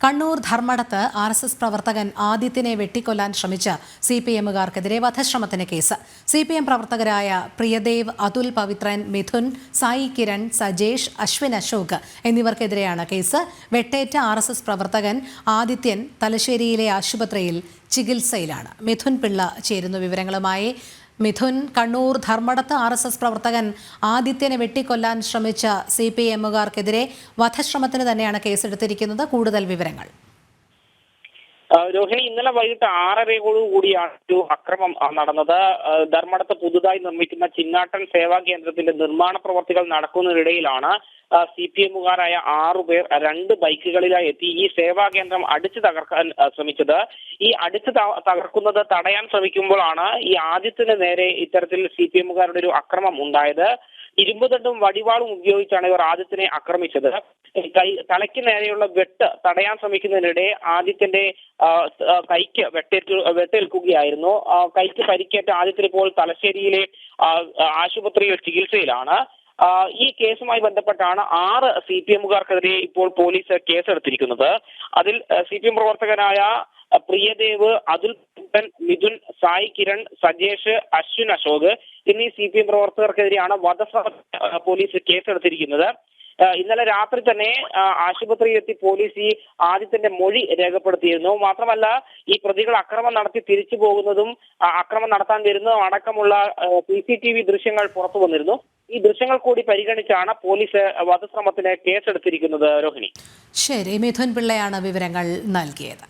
കണ്ണൂർ ധർമ്മടത്ത് R S S പ്രവർത്തകൻ ആദിത്യനെ വെട്ടിക്കൊല്ലാൻ ശ്രമിച്ച സി പി എമ്മുകാർക്കെതിരെ വധശ്രമത്തിന് കേസ്. സി പി എം പ്രവർത്തകരായ പ്രിയദേവ് അതുൽ പവിത്രൻ മിഥുൻ സായി കിരൺ സജേഷ് അശ്വിൻ അശോക് എന്നിവർക്കെതിരെയാണ് കേസ്. വെട്ടേറ്റ ആർ എസ് എസ് പ്രവർത്തകൻ ആദിത്യൻ തലശ്ശേരിയിലെ ആശുപത്രിയിൽ ചികിത്സയിലാണ്. മിഥുൻ പിള്ള ചേരുന്നു വിവരങ്ങളുമായി മിഥുൻ കണ്ണൂർ ധർമ്മടത്ത് ആർ എസ് എസ് പ്രവർത്തകൻ ആദിത്യനെ വെട്ടിക്കൊല്ലാൻ ശ്രമിച്ച സി പി എമ്മുകാർക്കെതിരെ വധശ്രമത്തിന് തന്നെയാണ് കേസെടുത്തിരിക്കുന്നത്. കൂടുതൽ വിവരങ്ങൾ. രോഹിണി ഇന്നലെ വൈകിട്ട് ആറരയോടു കൂടിയാണ് ഒരു അക്രമം നടന്നത്. ധർമ്മടത്ത് പുതുതായി നിർമ്മിക്കുന്ന ചിന്നാട്ടൻ സേവാ കേന്ദ്രത്തിന്റെ നിർമ്മാണ പ്രവർത്തികൾ നടക്കുന്നതിനിടയിലാണ് സി പി എമ്മുകാരായ ആറുപേർ രണ്ട് ബൈക്കുകളിലായി എത്തി. ഈ സേവാ കേന്ദ്രം അടിച്ചു തകർക്കാൻ ശ്രമിച്ചത്. ഈ അടിച്ചു തകർക്കുന്നത് തടയാൻ ശ്രമിക്കുമ്പോഴാണ് ഈ ആദ്യത്തിന് നേരെ ഇത്തരത്തിൽ സി പി എമ്മുകാരുടെ ഒരു അക്രമം ഉണ്ടായത്. ഇരുമ്പുതണ്ടും വടിവാളും ഉപയോഗിച്ചാണ് ഇവർ ആദ്യത്തിനെ ആക്രമിച്ചത്. കൈ തലയ്ക്ക് നേരെയുള്ള വെട്ട് തടയാൻ ശ്രമിക്കുന്നതിനിടെ ആദിത്യന്റെ കൈക്ക് വെട്ടേറ്റ് വെട്ടേൽക്കുകയായിരുന്നു. കൈക്ക് പരിക്കേറ്റ ആദിത്യൻ ഇപ്പോൾ തലശ്ശേരിയിലെ ആശുപത്രിയിൽ ചികിത്സയിലാണ്. ഈ കേസുമായി ബന്ധപ്പെട്ടാണ് ആറ് സി പി എമ്മുകാർക്കെതിരെ ഇപ്പോൾ പോലീസ് കേസെടുത്തിരിക്കുന്നത്. അതിൽ സി പി എം പ്രവർത്തകനായ പ്രിയദേവ് അതുൽ മിഥുൻ സായി കിരൺ സജേഷ് അശ്വിൻ അശോക് എന്നീ സി പി എം പ്രവർത്തകർക്കെതിരെയാണ് വധശ്രമ പോലീസ് കേസെടുത്തിരിക്കുന്നത്. ഇന്നലെ രാത്രി തന്നെ ആശുപത്രിയിലെത്തി പോലീസ് ഈ ആദിത്യന്റെ മൊഴി രേഖപ്പെടുത്തിയിരുന്നു. മാത്രമല്ല ഈ പ്രതികൾ അക്രമം നടത്തി തിരിച്ചു പോകുന്നതും അക്രമം നടത്താൻ വരുന്നതും അടക്കമുള്ള സി സി ടി വി ദൃശ്യങ്ങൾ പുറത്തു വന്നിരുന്നു. ഈ ദൃശ്യങ്ങൾ കൂടി പരിഗണിച്ചാണ് പോലീസ് വധശ്രമത്തിന് കേസെടുത്തിരിക്കുന്നത് രോഹിണി. ശരി മിഥുൻ പിള്ളയാണ് വിവരങ്ങൾ നൽകിയത്.